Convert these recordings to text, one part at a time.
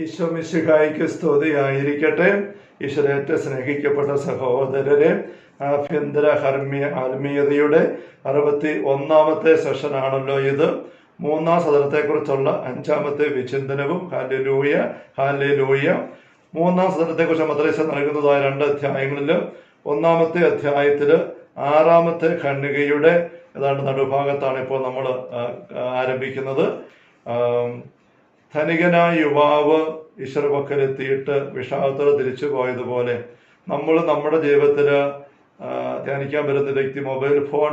ഈശോ മിശിഹായിക്ക് സ്തുതിയായിരിക്കട്ടെ. ഈശ്വരേറ്റ സ്നേഹിക്കപ്പെട്ട സഹോദരരെ ആഭ്യന്തര ഹർമ്മിയ ആത്മീയതയുടെ അറുപത്തി ഒന്നാമത്തെ സെഷനാണല്ലോ ഇത്. മൂന്നാം സദനത്തെക്കുറിച്ചുള്ള അഞ്ചാമത്തെ വിചിന്തനവും ഹാലലൂയ ഹാലലൂയ മൂന്നാം സദനത്തെക്കുറിച്ച് മദ്രസ നൽകുന്നതായ രണ്ട് അധ്യായങ്ങളിൽ ഒന്നാമത്തെ അധ്യായത്തിൽ ആറാമത്തെ ഖണ്ഡികയുടെ ഏതാണ്ട് നടുഭാഗത്താണ് ഇപ്പോൾ നമ്മൾ ആരംഭിക്കുന്നത്. ധനികനായ യുവാവ് ഈശ്വര പക്കലെത്തിയിട്ട് വിഷാദത്തോടെ തിരിച്ചു പോയതുപോലെ നമ്മൾ നമ്മുടെ ജീവിതത്തിൽ ധ്യാനിക്കാൻ വരുന്ന വ്യക്തി മൊബൈൽ ഫോൺ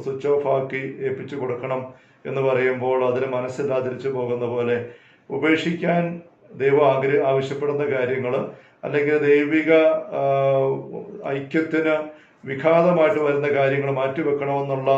സ്വിച്ച് ഓഫ് ആക്കി ഏൽപ്പിച്ചു കൊടുക്കണം എന്ന് പറയുമ്പോൾ അതിന് മനസ്സില്ലാതിരിച്ചു പോകുന്ന പോലെ ഉപേക്ഷിക്കാൻ ദൈവം ആഗ്രഹ ആവശ്യപ്പെടുന്ന കാര്യങ്ങൾ അല്ലെങ്കിൽ ദൈവിക ഐക്യത്തിന് വിഘാതമായിട്ട് വരുന്ന കാര്യങ്ങൾ മാറ്റിവെക്കണമെന്നുള്ള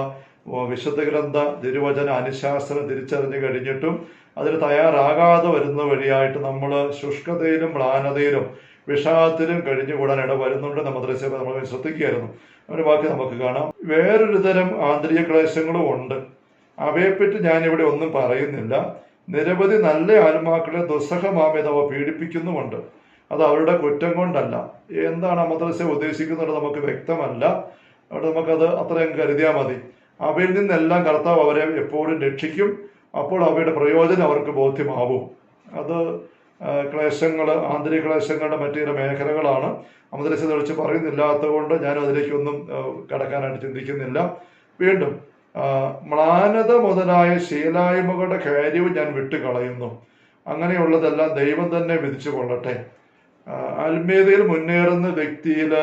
വിശുദ്ധ ഗ്രന്ഥ തിരുവചന അനുശാസനം തിരിച്ചറിഞ്ഞു കഴിഞ്ഞിട്ടും അതിന് തയ്യാറാകാതെ വരുന്ന വഴിയായിട്ട് നമ്മൾ ശുഷ്കതയിലും മ്ലാനതയിലും വിഷാദത്തിലും കഴിഞ്ഞുകൂടാൻ ഇട വരുന്നുണ്ട് നമ്മൾ ദൃശ്യം നമ്മൾ ശ്രദ്ധിക്കുകയായിരുന്നു. ഒരു ബാക്കി നമുക്ക് കാണാം. വേറൊരു തരം ആന്തരിക ക്ലേശങ്ങളും ഉണ്ട്. അവയെപ്പറ്റി ഞാനിവിടെ ഒന്നും പറയുന്നില്ല. നിരവധി നല്ല ആത്മാക്കളെ ദുസ്സഹമാമേത അവ പീഡിപ്പിക്കുന്നുമുണ്ട്. അത് അവരുടെ കുറ്റം കൊണ്ടല്ല. എന്താണ് അമദ്രസ്യ മദ്രസ ഉദ്ദേശിക്കുന്നത് നമുക്ക് വ്യക്തമല്ല. അവിടെ നമുക്കത് അത്രയും കരുതിയാൽ മതി. അവയിൽ നിന്നെല്ലാം കർത്താവ് അവരെ എപ്പോഴും രക്ഷിക്കും. അപ്പോൾ അവയുടെ പ്രയോജനം അവർക്ക് ബോധ്യമാവും. അത് ക്ലേശങ്ങൾ ആന്തരിക ക്ലേശങ്ങളുടെ മറ്റു ചില മേഖലകളാണ്. അമദ്രസ്യത തെളിച്ച് പറയുന്നില്ലാത്തത് കൊണ്ട് ഞാൻ അതിലേക്കൊന്നും കിടക്കാനായിട്ട് ചിന്തിക്കുന്നില്ല. വീണ്ടും മ്ലാനത മുതലായ ശീലായ്മകളുടെ കാര്യവും ഞാൻ വിട്ടുകളയുന്നു. അങ്ങനെയുള്ളതെല്ലാം ദൈവം തന്നെ വിധിച്ചു കൊള്ളട്ടെ. അൽമേതയിൽ മുന്നേറുന്ന വ്യക്തിയിൽ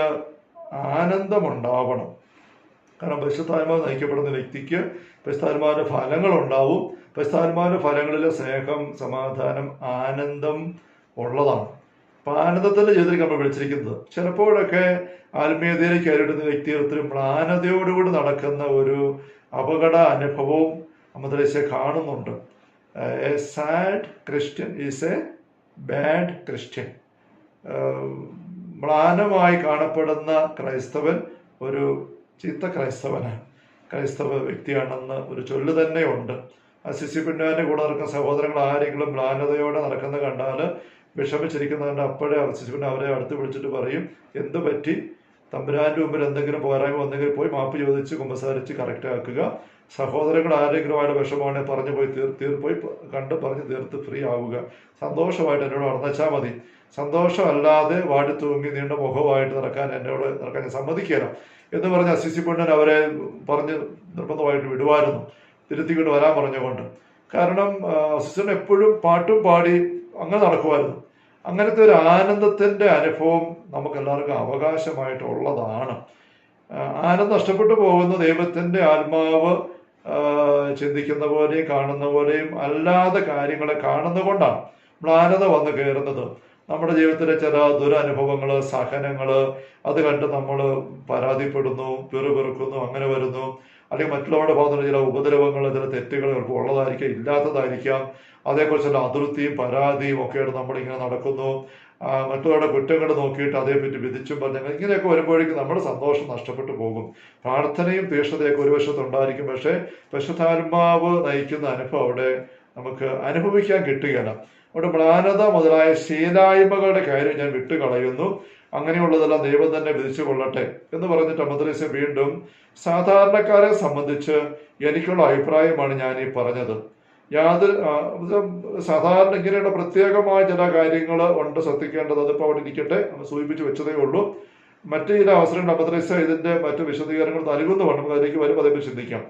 ആനന്ദമുണ്ടാവണം. കാരണം പരിശുദ്ധാത്മാവ് നയിക്കപ്പെടുന്ന വ്യക്തിക്ക് പരിശുദ്ധാത്മാവിന്റെ ഫലങ്ങൾ ഉണ്ടാവും പരിശുദ്ധാത്മാവിന്റെ ഫലങ്ങളിലെ സ്നേഹം സമാധാനം ആനന്ദം ഉള്ളതാണ്. അപ്പൊ ആനന്ദത്തിന്റെ ജീവിതത്തിൽ നമ്മൾ വിളിച്ചിരിക്കുന്നത്. ചിലപ്പോഴൊക്കെ ആത്മീയതയിലേക്ക് കയറിടുന്ന വ്യക്തികൾക്ക് മ്ലാനതയോടുകൂടി നടക്കുന്ന ഒരു അപകട അനുഭവവും അമദ്രേശ കാണുന്നുണ്ട്. A sad Christian is a bad Christian. മ്ലാനമായി കാണപ്പെടുന്ന ക്രൈസ്തവൻ ഒരു ചീത്ത ക്രൈസ്തവനാണ് ക്രൈസ്തവ വ്യക്തിയാണെന്ന് ഒരു ചൊല്ല് തന്നെയുണ്ട്. പിന്നാന്റെ കൂടെ നടക്കുന്ന സഹോദരങ്ങൾ ആരെങ്കിലും മ്ലാനതയോടെ നടക്കുന്ന കണ്ടാൽ വിഷമിച്ചിരിക്കുന്നത് കണ്ട് അപ്പോഴേ പിന്നെ അവരെ അടുത്ത് വിളിച്ചിട്ട് പറയും എന്ത് പറ്റി? തമ്പുരാന്റെ മുമ്പിൽ എന്തെങ്കിലും പോരായ്മ വന്നെങ്കിൽ പോയി മാപ്പ് ചോദിച്ച് കുമ്പസാരിച്ച് കറക്റ്റ് ആക്കുക. സഹോദരങ്ങൾ ആരെങ്കിലും അവരുടെ വിഷമാണെങ്കിൽ പറഞ്ഞു പോയി തീർ തീർപ്പോയി കണ്ട് പറഞ്ഞ് തീർത്ത് ഫ്രീ ആവുക. സന്തോഷമായിട്ട് എന്നോട് നടന്നച്ചാൽ മതി. സന്തോഷമല്ലാതെ വാടി തൂങ്ങി നീണ്ട മുഖമായിട്ട് നടക്കാൻ എന്നോട് നടക്കാൻ ഞാൻ എന്ന് പറഞ്ഞ് അസിസി പെണ്ണൻ അവരെ പറഞ്ഞ് നിർബന്ധമായിട്ട് വിടുമായിരുന്നു. തിരുത്തിക്കൊണ്ട് വരാൻ പറഞ്ഞുകൊണ്ട്. കാരണം അസിസ്റ്റൻ എപ്പോഴും പാട്ടും പാടി അങ്ങനെ നടക്കുമായിരുന്നു. അങ്ങനത്തെ ഒരു ആനന്ദത്തിന്റെ അനുഭവം നമുക്ക് എല്ലാവർക്കും അവകാശമായിട്ടുള്ളതാണ് ആനന്ദം നഷ്ടപ്പെട്ടു പോകുന്ന ദൈവത്തിന്റെ ആത്മാവ് ചിന്തിക്കുന്ന പോലെയും കാണുന്ന പോലെയും അല്ലാതെ കാര്യങ്ങളെ കാണുന്നതുകൊണ്ടാണ് ആനന്ദം വന്ന് കയറുന്നത്. നമ്മുടെ ജീവിതത്തിലെ ചില ദുരനുഭവങ്ങൾ സഹനങ്ങൾ അത് കണ്ട് നമ്മൾ പരാതിപ്പെടുന്നു പിറുപിറുക്കുന്നു അങ്ങനെ വരുന്നു. അല്ലെങ്കിൽ മറ്റുള്ളവരുടെ ഭാഗത്തുള്ള ചില ഉപദ്രവങ്ങൾ ചില തെറ്റുകൾ ചിലപ്പോൾ ഉള്ളതായിരിക്കാം ഇല്ലാത്തതായിരിക്കാം. അതേക്കുറിച്ചുള്ള അതിർത്തിയും പരാതിയും ഒക്കെയായിട്ട് നമ്മളിങ്ങനെ നടക്കുന്നു. മറ്റുള്ളവരുടെ കുറ്റങ്ങൾ നോക്കിയിട്ട് അതേപ്പറ്റി വിധിച്ചും പറഞ്ഞു ഇങ്ങനെയൊക്കെ വരുമ്പോഴേക്കും നമ്മുടെ സന്തോഷം നഷ്ടപ്പെട്ടു പോകും. പ്രാർത്ഥനയും തീഷ്ണതയൊക്കെ ഒരു വശത്തുണ്ടായിരിക്കും. പക്ഷേ പരിശുദ്ധാത്മാവ് നയിക്കുന്ന അനുഭവം അവിടെ നമുക്ക് അനുഭവിക്കാൻ കിട്ടുകയില്ല. അവിടെ മ്ലാനത മുതലായ ശീലായ്മകളുടെ കാര്യം ഞാൻ വിട്ടുകളയുന്നു. അങ്ങനെയുള്ളതെല്ലാം ദൈവം തന്നെ വിധിച്ചു കൊള്ളട്ടെ എന്ന് പറഞ്ഞിട്ട് അമദ്രീസ വീണ്ടും സാധാരണക്കാരെ സംബന്ധിച്ച് എനിക്കുള്ള അഭിപ്രായമാണ് ഞാൻ ഈ പറഞ്ഞത്. യാതൊരു സാധാരണ ഇങ്ങനെയുള്ള പ്രത്യേകമായ ചില കാര്യങ്ങൾ ഉണ്ട് ശ്രദ്ധിക്കേണ്ടത് അതിപ്പോൾ അവിടെ ഇരിക്കട്ടെ. നമ്മൾ സൂചിപ്പിച്ചു വെച്ചതേ ഉള്ളൂ. മറ്റു ചില അവസരങ്ങൾ അമദ്രീസ ഇതിന്റെ മറ്റു വിശദീകരണങ്ങൾ നൽകുന്നതാണ് നമുക്ക് അതിലേക്ക് വരുമ്പോൾ അതേപ്പറ്റി ചിന്തിക്കാം.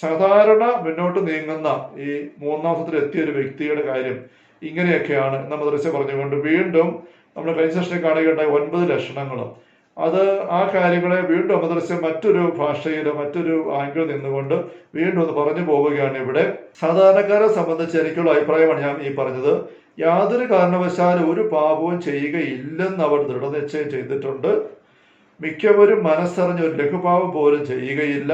സാധാരണ മുന്നോട്ട് നീങ്ങുന്ന ഈ മൂന്നാമത്തിൽ എത്തിയ ഒരു വ്യക്തിയുടെ കാര്യം ഇങ്ങനെയൊക്കെയാണ് എന്ന മദ്രസ പറഞ്ഞുകൊണ്ട് വീണ്ടും നമ്മൾ കഴിഞ്ഞ സെഷനിൽ കാണുകയുണ്ടായ ഒൻപത് ലക്ഷണങ്ങൾ അത് ആ കാര്യങ്ങളെ വീണ്ടും മദ്രസ മറ്റൊരു ഭാഷയിലോ മറ്റൊരു ആംഗിൾ നിന്നുകൊണ്ട് വീണ്ടും ഒന്ന് പറഞ്ഞു പോവുകയാണ് ഇവിടെ. സാധാരണക്കാരെ സംബന്ധിച്ച് എനിക്കുള്ള അഭിപ്രായമാണ് ഞാൻ ഈ പറഞ്ഞത്. യാതൊരു കാരണവശാലും ഒരു പാപവും ചെയ്യുകയില്ലെന്ന് അവർ ദൃഢനിശ്ചയം ചെയ്തിട്ടുണ്ട്. മിക്കവരും മനസ്സറിഞ്ഞ് ഒരു ലഘുപാപം പോലും ചെയ്യുകയില്ല.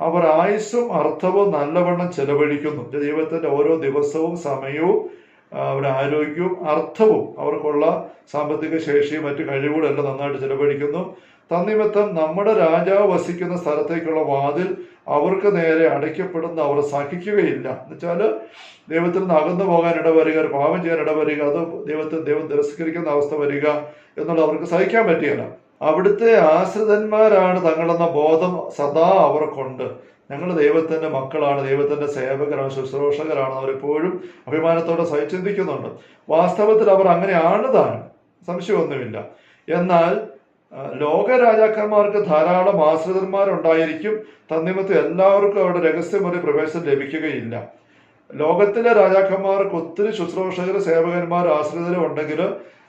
അവർ ആയുസ്സും അർത്ഥവും നല്ലവണ്ണം ചെലവഴിക്കുന്നു. ജീവിതത്തിന്റെ ഓരോ ദിവസവും സമയവും അവരുടെ ആരോഗ്യവും അർത്ഥവും അവർക്കുള്ള സാമ്പത്തിക ശേഷിയും മറ്റു കഴിവുകളും എല്ലാം നന്നായിട്ട് ചെലവഴിക്കുന്നു. തന്നിമിത്തം നമ്മുടെ രാജാവ് വസിക്കുന്ന സ്ഥലത്തേക്കുള്ള വാതിൽ അവർക്ക് നേരെ അടയ്ക്കപ്പെടുന്ന അവർ സഹിക്കുകയില്ല. എന്നുവെച്ചാൽ ദൈവത്തിൽ നിന്ന് അകന്നു പോകാൻ ഇടവരിക ഒരു പാപം ചെയ്യാൻ ഇടവരിക അത് ദൈവത്തെ ദൈവം തിരസ്കരിക്കുന്ന അവസ്ഥ വരിക എന്നുള്ളത് അവർക്ക് സഹിക്കാൻ പറ്റിയല്ല അവിടുത്തെ ആശ്രിതന്മാരാണ് തങ്ങളെന്ന ബോധം സദാ അവർക്കുണ്ട്. ഞങ്ങൾ ദൈവത്തിന്റെ മക്കളാണ് ദൈവത്തിന്റെ സേവകരാണ് ശുശ്രൂഷകരാണ്. അവരെപ്പോഴും അഭിമാനത്തോടെ സഹിച്ചിന്തിക്കുന്നുണ്ട് വാസ്തവത്തിൽ അവർ അങ്ങനെയാണ് താനും. സംശയമൊന്നുമില്ല. എന്നാൽ ലോകരാജാക്കന്മാർക്ക് ലോക രാജാക്കന്മാർക്ക് ധാരാളം ആശ്രിതന്മാരുണ്ടായിരിക്കും. തന്നിമത്ത് എല്ലാവർക്കും അവിടെ രഹസ്യമൊരു പ്രവേശനം ലഭിക്കുകയില്ല. ലോകത്തിലെ രാജാക്കന്മാർക്ക് ഒത്തിരി ശുശ്രൂഷകർ സേവകന്മാർ ആശ്രിതരും ഉണ്ടെങ്കിൽ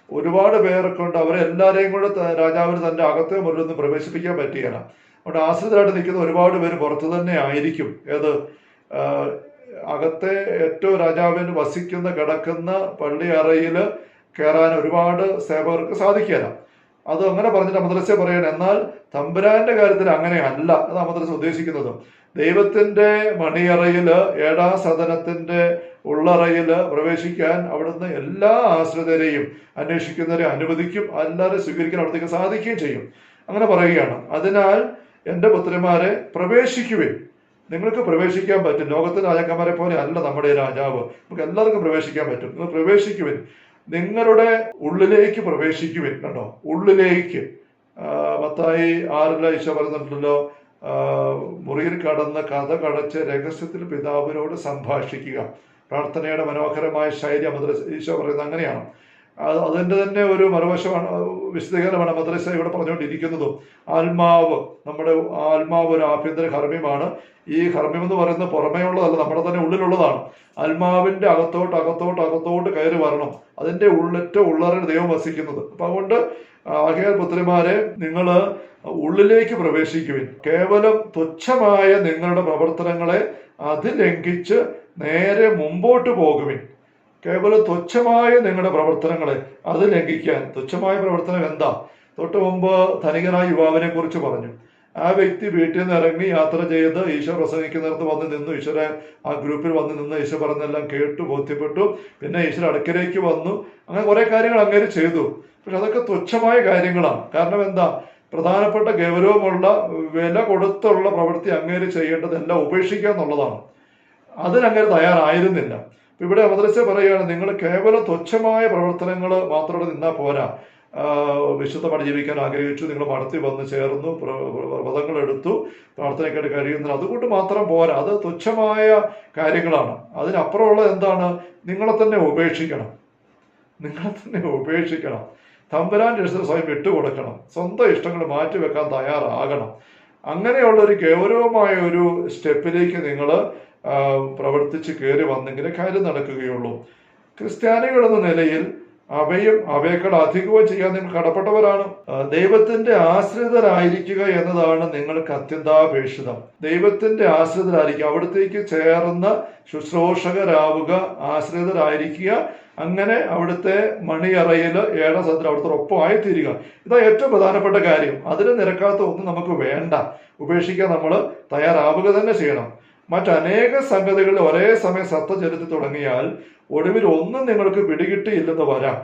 ഒരുപാട് പേരൊക്കെ ഉണ്ട് അവരെ എല്ലാവരെയും കൂടെ രാജാവിന് തന്റെ അകത്തെ മുറിലൊന്നും പ്രവേശിപ്പിക്കാൻ പറ്റുകയില്ല അതുകൊണ്ട് ആശ്രിതരായിട്ട് നിൽക്കുന്ന ഒരുപാട് പേര് പുറത്തു തന്നെ ആയിരിക്കും. ഏത് അകത്തെ ഏറ്റവും രാജാവിന് വസിക്കുന്ന കിടക്കുന്ന പള്ളി അറയിൽ കയറാൻ ഒരുപാട് സേവകർക്ക് സാധിക്കുകയില്ല അത് അങ്ങനെ പറഞ്ഞിട്ട് അമദ്രസ്യ പറയണം എന്നാൽ തമ്പുരാന്റെ കാര്യത്തിൽ അങ്ങനെയല്ല. അത് അമദ്രസ്യ ഉദ്ദേശിക്കുന്നത്. ദൈവത്തിന്റെ മണിയറയിൽ ഏടാ സദനത്തിന്റെ ഉള്ളറയിൽ പ്രവേശിക്കാൻ അവിടുന്ന് എല്ലാ ആശ്രിതരെയും അന്വേഷിക്കുന്നവരെ അനുവദിക്കും എല്ലാവരെയും സ്വീകരിക്കാൻ അവിടത്തേക്ക് സാധിക്കുകയും ചെയ്യും. അങ്ങനെ പറയുകയാണ്. അതിനാൽ എന്റെ പുത്രിമാരെ പ്രവേശിക്കുവേ നിങ്ങൾക്ക് പ്രവേശിക്കാൻ പറ്റും. ലോകത്തിലെ രാജാക്കന്മാരെ പോലെ അല്ല നമ്മുടെ രാജാവ്. നമുക്ക് എല്ലാവർക്കും പ്രവേശിക്കാൻ പറ്റും. നിങ്ങൾ പ്രവേശിക്കുവിൻ. നിങ്ങളുടെ ഉള്ളിലേക്ക് പ്രവേശിക്കുവിൻ. കണ്ടോ? ഉള്ളിലേക്ക്. മത്തായി ആറില ഈശോ പറയുന്നുണ്ടല്ലോ മുറിയിൽ കടന്ന് കഥ കടച്ച് രഹസ്യത്തിൽ പിതാവിനോട് സംഭാഷിക്കുക. പ്രാർത്ഥനയുടെ മനോഹരമായ ശൈലി അമൃത ഈശോ പറയുന്നത് അങ്ങനെയാണ്. അത് അതിന്റെ തന്നെ ഒരു മറുവശമാണ് വിശദീകരണമാണ് മദ്രസ ഇവിടെ പറഞ്ഞുകൊണ്ടിരിക്കുന്നതും. ആത്മാവ് നമ്മുടെ ആത്മാവ് ഒരു ആഭ്യന്തര ഹർമ്മ്യമാണ്. ഈ ഹർമ്മ്യം എന്ന് പറയുന്നത് പുറമേ ഉള്ളതല്ല നമ്മുടെ തന്നെ ഉള്ളിലുള്ളതാണ്. ആത്മാവിന്റെ അകത്തോട്ട് അകത്തോട്ട് അകത്തോട്ട് കയറി വരണം. അതിന്റെ ഉള്ളറ്റ ഉള്ളറിന് ദൈവം വസിക്കുന്നത്. അപ്പൊ അതുകൊണ്ട് ആകെ പുത്രിമാരെ നിങ്ങൾ ഉള്ളിലേക്ക് പ്രവേശിക്കുവിൻ. കേവലം തുച്ഛമായ നിങ്ങളുടെ പ്രവർത്തനങ്ങളെ അതിലംഘിച്ച് നേരെ മുമ്പോട്ട് പോകുവിൻ. കേവലം തുച്ഛമായ നിങ്ങളുടെ പ്രവർത്തനങ്ങളെ അത് ലംഘിക്കാൻ. തുച്ഛമായ പ്രവർത്തനം എന്താ? തൊട്ട് മുമ്പ് ധനികനായ യുവാവിനെ കുറിച്ച് പറഞ്ഞു. ആ വ്യക്തി വീട്ടിൽ നിന്ന് ഇറങ്ങി യാത്ര ചെയ്ത് ഈശോ പ്രസംഗിക്കുന്നിടത്ത് വന്ന് നിന്നു. ഈശ്വര ആ ഗ്രൂപ്പിൽ വന്ന് നിന്ന് ഈശോ പറഞ്ഞെല്ലാം കേട്ടു ബോധ്യപ്പെട്ടു. പിന്നെ ഈശ്വര അടുക്കലേക്ക് വന്നു. അങ്ങനെ കുറെ കാര്യങ്ങൾ അങ്ങനെ ചെയ്തു. പക്ഷെ അതൊക്കെ തുച്ഛമായ കാര്യങ്ങളാണ്. കാരണം എന്താ? പ്രധാനപ്പെട്ട ഗൗരവമുള്ള വില കൊടുത്തുള്ള പ്രവൃത്തി അങ്ങേര് ചെയ്യേണ്ടതെല്ലാം ഉപേക്ഷിക്കുക എന്നുള്ളതാണ്. അതിനങ്ങനെ തയ്യാറായിരുന്നില്ല. ഇവിടെ അവതരിച്ച് പറയുകയാണ് നിങ്ങൾ കേവലം തുച്ഛമായ പ്രവർത്തനങ്ങൾ മാത്രം നിന്നാൽ പോരാ. വിശുദ്ധമായി ജീവിക്കാൻ ആഗ്രഹിച്ചു നിങ്ങൾ മടത്തി വന്ന് ചേർന്നു വ്രതങ്ങൾ എടുത്തു പ്രാർത്ഥനയ്ക്കായിട്ട് കഴിയുന്നത് അതുകൊണ്ട് മാത്രം പോരാ. അത് തുച്ഛമായ കാര്യങ്ങളാണ്. അതിനപ്പുറമുള്ള എന്താണ്? നിങ്ങളെ തന്നെ ഉപേക്ഷിക്കണം. നിങ്ങളെ തന്നെ ഉപേക്ഷിക്കണം. തമ്പരാൻ രക്ഷിത സ്വയം വിട്ടുകൊടുക്കണം. സ്വന്തം ഇഷ്ടങ്ങൾ മാറ്റിവെക്കാൻ തയ്യാറാകണം. അങ്ങനെയുള്ള ഒരു ഗൗരവമായ ഒരു സ്റ്റെപ്പിലേക്ക് നിങ്ങൾ പ്രവർത്തിച്ച് കയറി വന്നെങ്കിലേ കാര്യം നടക്കുകയുള്ളൂ. ക്രിസ്ത്യാനികൾ എന്ന നിലയിൽ അവയും അവയേക്കാൾ അധികവും ചെയ്യാൻ നിങ്ങൾ കടപ്പെട്ടവരാണ്. ദൈവത്തിന്റെ ആശ്രിതരായിരിക്കുക എന്നതാണ് നിങ്ങൾക്ക് അത്യന്താപേക്ഷിതം. ദൈവത്തിന്റെ ആശ്രിതരായിരിക്കുക അവിടത്തേക്ക് ചേർന്ന് ശുശ്രൂഷകരാവുക ആശ്രിതരായിരിക്കുക അങ്ങനെ അവിടുത്തെ മണിയറയിൽ ഏഴാം സദത്തിൽ അവിടുത്തെ ഒപ്പമായി തീരുക ഇതാ ഏറ്റവും പ്രധാനപ്പെട്ട കാര്യം. അതിന് നിരക്കാത്ത ഒന്നും നമുക്ക് വേണ്ട. ഉപേക്ഷിക്കാൻ നമ്മൾ തയ്യാറാവുക തന്നെ ചെയ്യണം. മറ്റനേക സംഗതികൾ ഒരേ സമയം ശ്രദ്ധ ചെലുത്തി തുടങ്ങിയാൽ ഒടുവിൽ ഒന്നും നിങ്ങൾക്ക് പിടികിട്ടിയില്ലെന്ന് വരാം.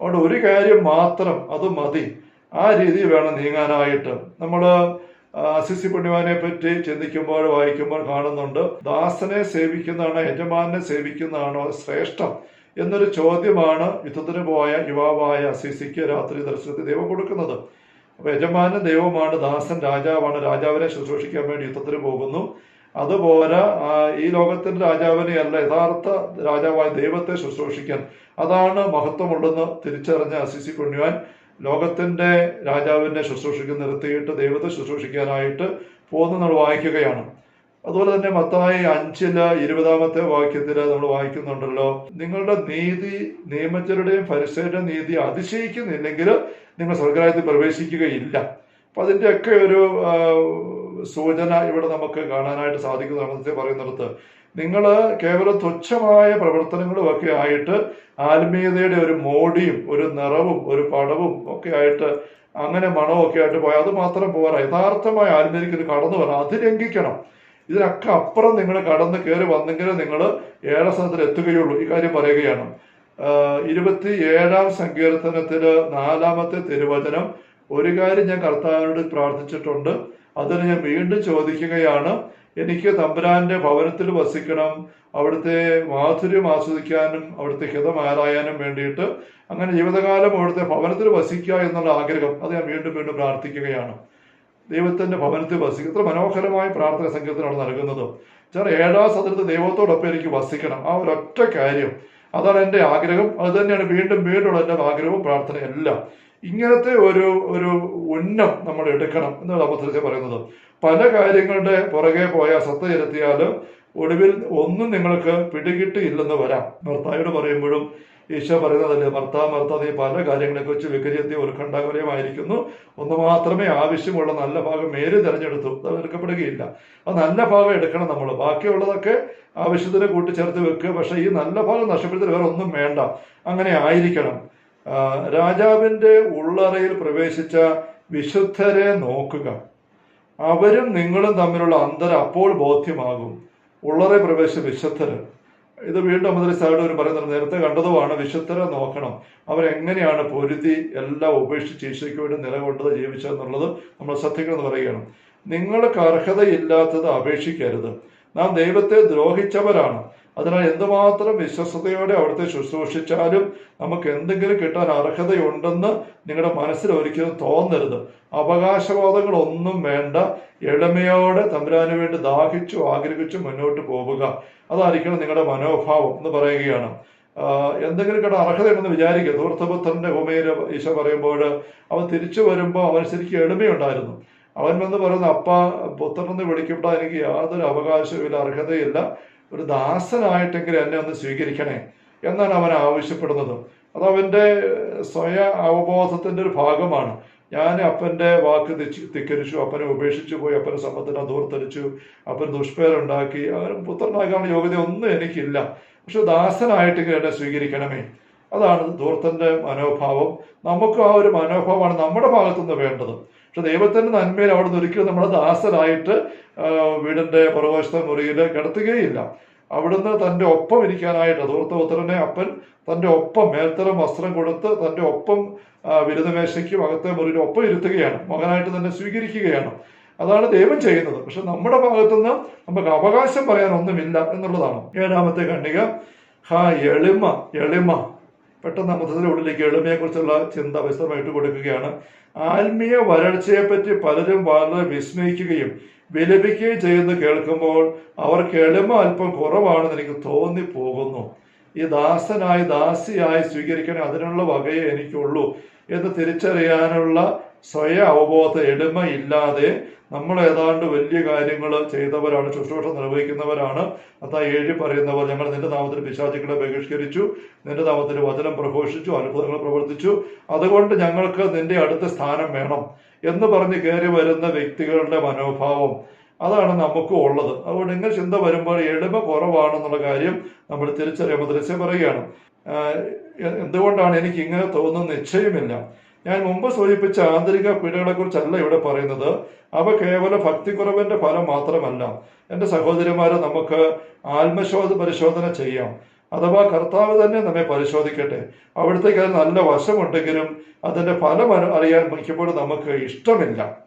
അതുകൊണ്ട് ഒരു കാര്യം മാത്രം അത് മതി. ആ രീതി വേണം നീങ്ങാനായിട്ട്. നമ്മൾ അസിസി പുണ്യവാനെ പറ്റി ചിന്തിക്കുമ്പോൾ വായിക്കുമ്പോൾ കാണുന്നുണ്ട്. ദാസനെ സേവിക്കുന്നതാണോ യജമാനെ സേവിക്കുന്നതാണോ ശ്രേഷ്ഠം എന്നൊരു ചോദ്യമാണ് യുദ്ധത്തിന് പോയ യുവാവായ അസിസിക്ക് രാത്രി ദർശനത്തിൽ ദൈവം കൊടുക്കുന്നത്. അപ്പൊ യജമാനൻ ദൈവമാണ് ദാസൻ രാജാവാണ്. രാജാവിനെ ശുശ്രൂഷിക്കാൻ വേണ്ടി യുദ്ധത്തിന് പോകുന്നു. അതുപോലെ ഈ ലോകത്തിന്റെ രാജാവിനെ അല്ല യഥാർത്ഥ രാജാവായ ദൈവത്തെ ശുശ്രൂഷിക്കാൻ. അതാണ് മഹത്വമുള്ളതെന്ന് തിരിച്ചറിഞ്ഞ അസിസി പുണ്യവാൻ ലോകത്തിന്റെ രാജാവിനെ ശുശ്രൂഷിക്കുന്ന നിർത്തിയിട്ട് ദൈവത്തെ ശുശ്രൂഷിക്കാനായിട്ട് പോകുന്ന നമ്മൾ വായിക്കുകയാണ്. അതുപോലെ തന്നെ മത്തായി അഞ്ചിൽ ഇരുപതാമത്തെ വാക്യത്തിൽ നമ്മൾ വായിക്കുന്നുണ്ടല്ലോ നിങ്ങളുടെ നീതി നിയമജ്ഞരുടെയും പരിസരയുടെയും നീതി അതിശയിക്കുന്നില്ലെങ്കിൽ നിങ്ങൾ സ്വർഗരാജ്യത്തിൽ പ്രവേശിക്കുകയില്ല. അപ്പൊ അതിന്റെയൊക്കെ ഒരു സൂചന ഇവിടെ നമുക്ക് കാണാനായിട്ട് സാധിക്കുന്നതാണ് പറയുന്നിടത്ത്. നിങ്ങൾ കേവലം തുച്ഛമായ പ്രവർത്തനങ്ങളും ഒക്കെ ആയിട്ട് ആത്മീയതയുടെ ഒരു മോടിയും ഒരു നിറവും ഒരു പടവും ഒക്കെ ആയിട്ട് അങ്ങനെ മണവും ഒക്കെ ആയിട്ട് പോയാൽ അത് മാത്രം പോരാ. യഥാർത്ഥമായ ആത്മീയതയ്ക്ക് കടന്നു വരാം അത് ലംഘിക്കണം. ഇതിനൊക്കെ അപ്പുറം നിങ്ങൾ കടന്ന് കയറി വന്നെങ്കിലും നിങ്ങൾ ഏഴസനത്തിൽ എത്തുകയുള്ളൂ. ഈ കാര്യം പറയുകയാണ്. ഇരുപത്തി ഏഴാം സങ്കീർത്തനത്തിൽ നാലാമത്തെ തിരുവചനം ഒരു കാര്യം ഞാൻ കർത്താവിനോട് പ്രാർത്ഥിച്ചിട്ടുണ്ട്. അതിന് ഞാൻ വീണ്ടും ചോദിക്കുകയാണ് എനിക്ക് തമ്പുരാന്റെ ഭവനത്തിൽ വസിക്കണം അവിടുത്തെ മാധുര്യം ആസ്വദിക്കാനും അവിടുത്തെ ഹിതം ആരായാനും വേണ്ടിയിട്ട് അങ്ങനെ ജീവിതകാലം അവിടുത്തെ ഭവനത്തിൽ വസിക്കുക എന്നുള്ള ആഗ്രഹം അത് ഞാൻ വീണ്ടും വീണ്ടും പ്രാർത്ഥിക്കുകയാണ്. ദൈവത്തിന്റെ ഭവനത്തിൽ വസിക്കുക. ഇത്ര മനോഹരമായ പ്രാർത്ഥന സംഘത്തിനാണ് നൽകുന്നത് ചില ഏഴാം സദനത്തെ ദൈവത്തോടൊപ്പം എനിക്ക് വസിക്കണം. ആ ഒരൊറ്റ കാര്യം അതാണ് എന്റെ ആഗ്രഹം. അത് തന്നെയാണ് വീണ്ടും വീണ്ടും എന്റെ ആഗ്രഹവും പ്രാർത്ഥന എല്ലാം. ഇങ്ങനത്തെ ഒരു ഒരു ഉന്നം നമ്മൾ എടുക്കണം എന്നാണ് അബദ്ധത്തിൽ പറയുന്നത്. പല കാര്യങ്ങളുടെ പുറകെ പോയ സത്ത ചെലുത്തിയാൽ ഒടുവിൽ ഒന്നും നിങ്ങൾക്ക് പിടികിട്ടിയില്ലെന്ന് വരാം. ഭർത്തായോട് പറയുമ്പോഴും ഈശോ പറയുന്നതല്ലേ ഭർത്താവ് ഭർത്താവ് ഈ പല കാര്യങ്ങളെ കുറിച്ച് ഒരു ഉത്കണ്ഠാകുലമായിരിക്കുന്നു. ഒന്ന് മാത്രമേ ആവശ്യമുള്ള നല്ല ഭാഗം മേൽ തിരഞ്ഞെടുത്തു. അത് എടുക്കപ്പെടുകയില്ല. ആ നല്ല ഭാഗം എടുക്കണം നമ്മൾ. ബാക്കിയുള്ളതൊക്കെ ആവശ്യത്തിന് കൂട്ടിച്ചേർത്ത് വെക്കുക പക്ഷേ ഈ നല്ല ഭാഗം നഷ്ടപ്പെടുത്തി വേറെ ഒന്നും വേണ്ട. അങ്ങനെ ആയിരിക്കണം. ആ, രാജാവിന്റെ ഉള്ളറയിൽ പ്രവേശിച്ച വിശുദ്ധരെ നോക്കുക. അവരും നിങ്ങളും തമ്മിലുള്ള അന്തരം അപ്പോൾ ബോധ്യമാകും. ഉള്ളറെ പ്രവേശിച്ച വിശുദ്ധര്. ഇത് വീണ്ടും മുതൽ സാറിന് പറയുന്നത് നേരത്തെ കണ്ടതുമാണ്. വിശുദ്ധരെ നോക്കണം. അവരെങ്ങനെയാണ് പൊരുതി എല്ലാം ഉപേക്ഷിച്ച് ഈശോയ്ക്ക് വേണ്ടി നിലകൊണ്ടത് ജീവിച്ചതെന്നുള്ളത് നമ്മൾ ശ്രദ്ധിക്കണമെന്ന് പറയുകയാണ്. നിങ്ങൾക്ക് അർഹതയില്ലാത്തത് അപേക്ഷിക്കരുത്. നാം ദൈവത്തെ ദ്രോഹിച്ചവരാണ്. അതിനാൽ എന്തുമാത്രം വിശ്വസതയോടെ അവിടുത്തെ ശുശ്രൂഷിച്ചാലും നമുക്ക് എന്തെങ്കിലും കിട്ടാൻ അർഹതയുണ്ടെന്ന് നിങ്ങളുടെ മനസ്സിൽ ഒരിക്കലും തോന്നരുത്. അവകാശവാദങ്ങളൊന്നും വേണ്ട. എളിമയോടെ തമ്പുരാന് വേണ്ടി ദാഹിച്ചു ആഗ്രഹിച്ചു മുന്നോട്ട് പോവുക. അതായിരിക്കണം നിങ്ങളുടെ മനോഭാവം എന്ന് പറയുകയാണ്. എന്തെങ്കിലും കിട്ടാൻ അർഹതയുണ്ടെന്ന് വിചാരിക്കുക. ദൂർത്തപുത്രന്റെ ഭൂമിയിൽ ഈശോ പറയുമ്പോൾ അവൻ തിരിച്ചു വരുമ്പോൾ അവൻ ശരിക്കും എളിമയുണ്ടായിരുന്നു. അവൻ വന്ന് പറയുന്ന അപ്പ പുത്രനെന്ന് വിളിക്കപ്പെട്ടാൽ എനിക്ക് യാതൊരു അവകാശവും ഇല്ല അർഹതയില്ല. ഒരു ദാസനായിട്ടെങ്കിലും എന്നെ ഒന്ന് സ്വീകരിക്കണേ എന്നാണ് അവൻ ആവശ്യപ്പെടുന്നത്. അത് അവന്റെ സ്വയ അവബോധത്തിന്റെ ഒരു ഭാഗമാണ്. ഞാൻ അപ്പന്റെ വാക്ക് തിച്ച് തിക്കരിച്ചു അപ്പനെ ഉപേക്ഷിച്ചു പോയി അപ്പനെ സമ്പത്തിനെ ദൂർത്തരിച്ചു അപ്പൻ ദുഷ്പേരുണ്ടാക്കി. അങ്ങനെ പുത്രനാകാനുള്ള യോഗ്യത ഒന്നും എനിക്കില്ല. പക്ഷെ ദാസനായിട്ടെങ്കിലും എന്നെ സ്വീകരിക്കണമേ. അതാണ് ദൂർത്തന്റെ മനോഭാവം. നമുക്ക് ആ ഒരു മനോഭാവമാണ് നമ്മുടെ ഭാഗത്തുനിന്ന് വേണ്ടത്. പക്ഷെ ദൈവത്തിന്റെ നന്മയിൽ അവിടെ നിന്ന് ഒരിക്കലും നമ്മളെ ദാസനായിട്ട് വീടിന്റെ പുറവശത്തെ മുറിയിൽ കിടത്തുകയില്ല. അവിടുന്ന് തന്റെ ഒപ്പം ഇരിക്കാനായിട്ട് ധൂർത്തപുത്രനെ അപ്പൻ തന്റെ ഒപ്പം മേൽത്തരം വസ്ത്രം കൊടുത്ത് തന്റെ ഒപ്പം ആ, വിരുദ്ധമേശയ്ക്കും അകത്തെ മുറിയിൽ ഒപ്പം ഇരുത്തുകയാണ് മകനായിട്ട് തന്നെ സ്വീകരിക്കുകയാണ്. അതാണ് ദൈവം ചെയ്യുന്നത്. പക്ഷെ നമ്മുടെ ഭാഗത്തുനിന്ന് നമുക്ക് അവകാശം പറയാൻ ഒന്നുമില്ല എന്നുള്ളതാണ്. ഏഴാമത്തെ ഖണ്ഡിക ഹാ എളിമ എളിമ. പെട്ടെന്ന് മൊത്തത്തിലെ ഉള്ളിലേക്ക് എളിമയെക്കുറിച്ചുള്ള ചിന്ത വിശദമായിട്ട് കൊടുക്കുകയാണ്. ആത്മീയ വരൾച്ചയെപ്പറ്റി പലരും വളരെ വിസ്മയിക്കുകയും വിലപിക്കുകയും ചെയ്യുന്നത് കേൾക്കുമ്പോൾ അവർക്ക് എളിമ അല്പം കുറവാണെന്ന് എനിക്ക് തോന്നിപ്പോകുന്നു. ഈ ദാസനായി ദാസിയായി സ്വീകരിക്കണേ അതിനുള്ള വകയെ എനിക്കുള്ളൂ എന്ന് തിരിച്ചറിയാനുള്ള സ്വയം അവബോധ എളിമ ഇല്ലാതെ നമ്മൾ ഏതാണ്ട് വലിയ കാര്യങ്ങൾ ചെയ്തവരാണ് ശുശ്രൂഷ നിർവഹിക്കുന്നവരാണ്. അതാ ഏഴ് പറയുന്നവർ ഞങ്ങൾ നിന്റെ നാമത്തിൽ പിശാചുക്കളെ ബഹിഷ്കരിച്ചു നിന്റെ നാമത്തിൽ വചനം പ്രഘോഷിച്ചു അത്ഭുതങ്ങൾ പ്രവർത്തിച്ചു. അതുകൊണ്ട് ഞങ്ങൾക്ക് നിന്റെ അടുത്ത സ്ഥാനം വേണം എന്ന് പറഞ്ഞ് കയറി വരുന്ന വ്യക്തികളുടെ മനോഭാവം. അതാണ് നമുക്കും ഉള്ളത്. അതുകൊണ്ട് ഇങ്ങനെ ചിന്ത വരുമ്പോൾ എളിമ കുറവാണെന്നുള്ള കാര്യം നമ്മൾ തിരിച്ചറിയുമ്പോൾ തിരിച്ചു പറയുകയാണ്. എന്തുകൊണ്ടാണ് എനിക്ക് ഇങ്ങനെ തോന്നുന്ന നിശ്ചയമില്ല. ഞാൻ മുമ്പ് സൂചിപ്പിച്ച ആന്തരിക പീഡകളെ കുറിച്ചല്ല ഇവിടെ പറയുന്നത്. അവ കേവല ഭക്തിക്കുറവിന്റെ ഫലം മാത്രമല്ല. എന്റെ സഹോദരിമാരെ നമുക്ക് ആത്മശോധ പരിശോധന ചെയ്യാം. അഥവാ കർത്താവ് തന്നെ നമ്മെ പരിശോധിക്കട്ടെ. അവിടത്തേക്ക് അത് നല്ല വശമുണ്ടെങ്കിലും അതിന്റെ ഫലം അറിയാൻ മിക്കപ്പോഴും നമുക്ക് ഇഷ്ടമില്ല.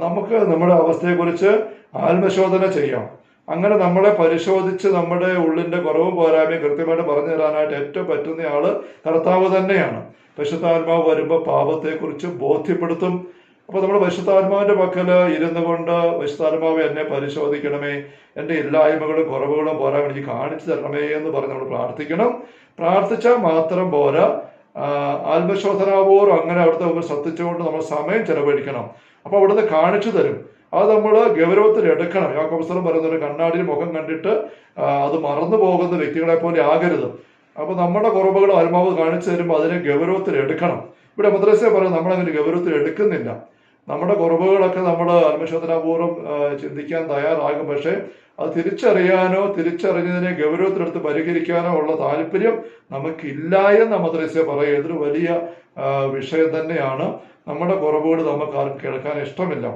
നമുക്ക് നമ്മുടെ അവസ്ഥയെക്കുറിച്ച് ആത്മശോധന ചെയ്യാം. അങ്ങനെ നമ്മളെ പരിശോധിച്ച് നമ്മുടെ ഉള്ളിന്റെ കുറവും പോരായ്മയും കൃത്യമായിട്ട് പറഞ്ഞു തരാനായിട്ട് ഏറ്റവും പറ്റുന്ന ആൾ കർത്താവ് തന്നെയാണ്. പരിശുദ്ധാത്മാവ് വരുമ്പോൾ പാപത്തെക്കുറിച്ച് ബോധ്യപ്പെടുത്തും. അപ്പൊ നമ്മുടെ പരിശുദ്ധാത്മാവിന്റെ പക്കൽ ഇരുന്നു കൊണ്ട് പരിശുദ്ധാത്മാവ് എന്നെ പരിശോധിക്കണമേ എന്റെ ഇല്ലായ്മകളും കുറവുകളും പോരാ എനിക്ക് കാണിച്ചു തരണമേ എന്ന് പറഞ്ഞ് നമ്മൾ പ്രാർത്ഥിക്കണം. പ്രാർത്ഥിച്ചാൽ മാത്രം പോരാ. ആത്മശോധനാപൂർവം അങ്ങനെ അവിടുത്തെ ശ്രദ്ധിച്ചുകൊണ്ട് നമ്മൾ സമയം ചെലവഴിക്കണം. അപ്പൊ അവിടുന്ന് കാണിച്ചു തരും. അത് നമ്മൾ ഗൗരവത്തിൽ എടുക്കണം. യാക്കോബസ്തലം പറയുന്നത് കണ്ണാടിയിൽ മുഖം കണ്ടിട്ട് അത് മറന്നു പോകുന്ന വ്യക്തികളെ പോലെ ആകരുത്. അപ്പൊ നമ്മുടെ കുറവുകൾ ആത്മാവ് കാണിച്ചു തരുമ്പോൾ അതിനെ ഗൗരവത്തിൽ എടുക്കണം. ഇവിടെ മദ്രസ പറയും നമ്മളങ്ങനെ ഗൗരവത്തിൽ എടുക്കുന്നില്ല. നമ്മുടെ കുറവുകളൊക്കെ നമ്മൾ ആത്മശോധനാപൂർവം ചിന്തിക്കാൻ തയ്യാറാകും. പക്ഷേ അത് തിരിച്ചറിയാനോ തിരിച്ചറിഞ്ഞതിനെ ഗൗരവത്തിലെടുത്ത് പരിഹരിക്കാനോ ഉള്ള താല്പര്യം നമുക്കില്ല എന്ന് മദ്രസ പറയും ഇതൊരു വലിയ വിഷയം തന്നെയാണ്. നമ്മുടെ കുറവുകൾ നമുക്ക് ആർക്കും കേൾക്കാൻ ഇഷ്ടമില്ല.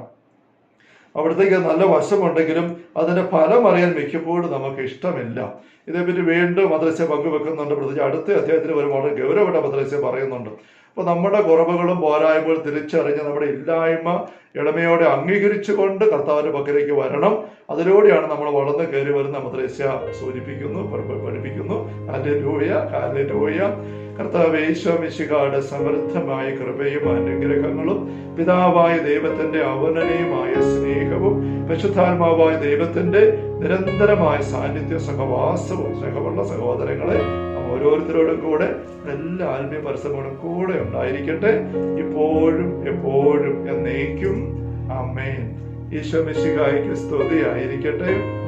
അവിടത്തേക്ക് നല്ല വശമുണ്ടെങ്കിലും അതിന്റെ ഫലം അറിയാൻ മിക്കപ്പോഴും നമുക്ക് ഇഷ്ടമില്ല. ഇതേപ്പറ്റി വീണ്ടും മദ്രസ പങ്കുവെക്കുന്നുണ്ട്. പ്രത്യേകിച്ച് അടുത്ത അദ്ദേഹത്തിന് വരുമ്പോൾ വളരെ ഗൗരവപ്പെട്ട മദ്രസ പറയുന്നുണ്ട്. അപ്പൊ നമ്മുടെ കുറവുകളും പോരായ്മകൾ തിരിച്ചറിഞ്ഞ് നമ്മുടെ ഇല്ലായ്മ ഇളമയോടെ അംഗീകരിച്ചുകൊണ്ട് കർത്താവിന്റെ പക്കലേക്ക് വരണം. അതിലൂടെയാണ് നമ്മൾ വളർന്ന് കയറി വരുന്ന മദ്രസ്യ സൂചിപ്പിക്കുന്നു പഠിപ്പിക്കുന്നു. പഠി- രൂപയ കാലൂയ കാലൂയ കർത്താവ് ഈശോമിശികാട് സമൃദ്ധമായ കൃപയും അനുഗ്രഹങ്ങളും പിതാവായ ദൈവത്തിന്റെ അവനനയുമായ സ്നേഹവും പരിശുദ്ധാത്മാവായ ദൈവത്തിന്റെ നിരന്തരമായ സാന്നിധ്യ സഹവാസവും സ്നേഹമുള്ള സഹോദരങ്ങളെ ഓരോരുത്തരോടും കൂടെ എല്ലാ ആത്മീയ പരസ്യങ്ങളും കൂടെ ഉണ്ടായിരിക്കട്ടെ. ഇപ്പോഴും എപ്പോഴും എന്നേക്കും. അമ്മേൻ ഈശോ മിശിഹായ്ക്ക് സ്തുതിയായിരിക്കട്ടെ.